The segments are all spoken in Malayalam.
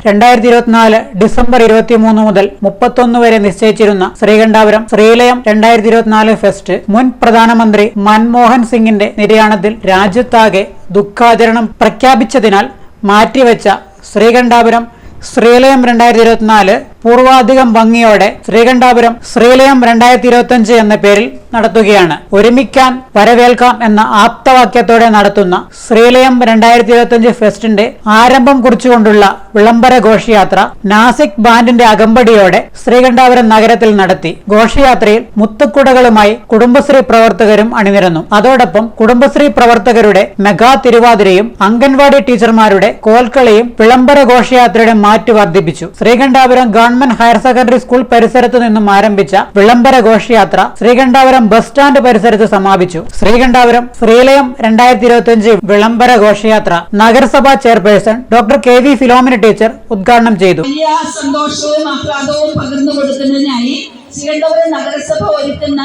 രണ്ടായിരത്തി ഇരുപത്തിനാല് ഡിസംബർ ഇരുപത്തിമൂന്ന് മുതൽ മുപ്പത്തൊന്ന് വരെ നിശ്ചയിച്ചിരുന്ന ശ്രീകണ്ഠാപുരം ശ്രീലയം രണ്ടായിരത്തി ഇരുപത്തിനാല് ഫെസ്റ്റ് മുൻ പ്രധാനമന്ത്രി മൻമോഹൻ സിംഗിന്റെ നിര്യാണത്തിൽ രാജ്യത്താകെ ദുഃഖാചരണം പ്രഖ്യാപിച്ചതിനാൽ മാറ്റിവെച്ച ശ്രീകണ്ഠാപുരം ശ്രീലയം രണ്ടായിരത്തി ഇരുപത്തിനാല് പൂർവാധികം ഭംഗിയോടെ ശ്രീകണ്ഠാപുരം ശ്രീലയം രണ്ടായിരത്തി ഇരുപത്തിയഞ്ച് എന്ന പേരിൽ നടത്തുകയാണ്. ഒരുമിക്കാൻ വരവേൽക്കാം എന്ന ആപ്തവാക്യത്തോടെ നടത്തുന്ന ശ്രീലയം രണ്ടായിരത്തി ഇരുപത്തിയഞ്ച് ഫെസ്റ്റിന്റെ ആരംഭം കുറിച്ചുകൊണ്ടുള്ള വിളംബര ഘോഷയാത്ര നാസിക് ബാൻഡിന്റെ അകമ്പടിയോടെ ശ്രീകണ്ഠാപുരം നഗരത്തിൽ നടത്തി. ഘോഷയാത്രയിൽ മുത്തുക്കുടകളുമായി കുടുംബശ്രീ പ്രവർത്തകരും അണിനിരന്നു. അതോടൊപ്പം കുടുംബശ്രീ പ്രവർത്തകരുടെ മെഗാ തിരുവാതിരയും അംഗൻവാടി ടീച്ചർമാരുടെ കോൽക്കളിയും വിളംബര ഘോഷയാത്രയുടെ മാറ്റ് വർദ്ധിപ്പിച്ചു. Sreekandapuram government higher secondary school പരിസരത്ത് നിന്നും ആരംഭിച്ച വിളംബര ഘോഷയാത്ര ശ്രീകണ്ഠാപുരം ബസ് സ്റ്റാൻഡ് പരിസരത്ത് സമാപിച്ചു. ശ്രീകണ്ഠാപുരം ശ്രീലയം രണ്ടായിരത്തി ഇരുപത്തിയഞ്ച് വിളംബര ഘോഷയാത്ര നഗരസഭാ chairperson doctor K V Philomina teacher ഉദ്ഘാടനം ചെയ്തു. വലിയ സന്തോഷവും ആഹ്ലാദവും പകർന്നു കൊടുക്കുന്നതിനായി ശ്രീകണ്ഠപുരം നഗരസഭ ഒരുക്കുന്ന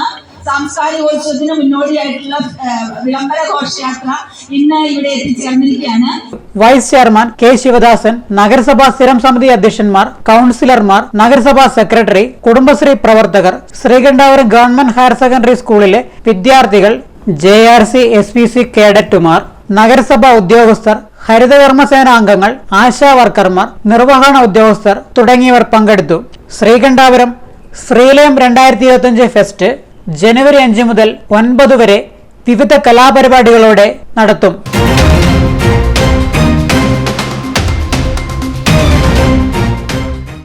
സാംസ്കാരികോത്സവത്തിന് മുന്നോടിയായിട്ടുള്ള വിളംബര ഘോഷയാത്ര ഇന്ന് ഇവിടെ എത്തിച്ചേർന്നിരിക്കുകയാണ്. വൈസ് ചെയർമാൻ കെ ശിവദാസൻ നഗരസഭാ സ്ഥിരം സമിതി അധ്യക്ഷന്മാർ കൌൺസിലർമാർ നഗരസഭാ സെക്രട്ടറി കുടുംബശ്രീ പ്രവർത്തകർ ശ്രീകണ്ഠാപുരം ഗവൺമെന്റ് ഹയർ സെക്കൻഡറി സ്കൂളിലെ വിദ്യാർത്ഥികൾ J R C S P C കേഡറ്റുമാർ നഗരസഭാ ഉദ്യോഗസ്ഥർ ഹരിതകർമ്മസേന അംഗങ്ങൾ ആശാ വർക്കർമാർ നിർവഹണ ഉദ്യോഗസ്ഥർ തുടങ്ങിയവർ പങ്കെടുത്തു. ശ്രീകണ്ഠാപുരം ശ്രീലയം രണ്ടായിരത്തി ഇരുപത്തിയഞ്ച് ഫെസ്റ്റ് ജനുവരി അഞ്ച് മുതൽ ഒൻപത് വരെ വിവിധ കലാപരിപാടികളോടെ നടത്തും.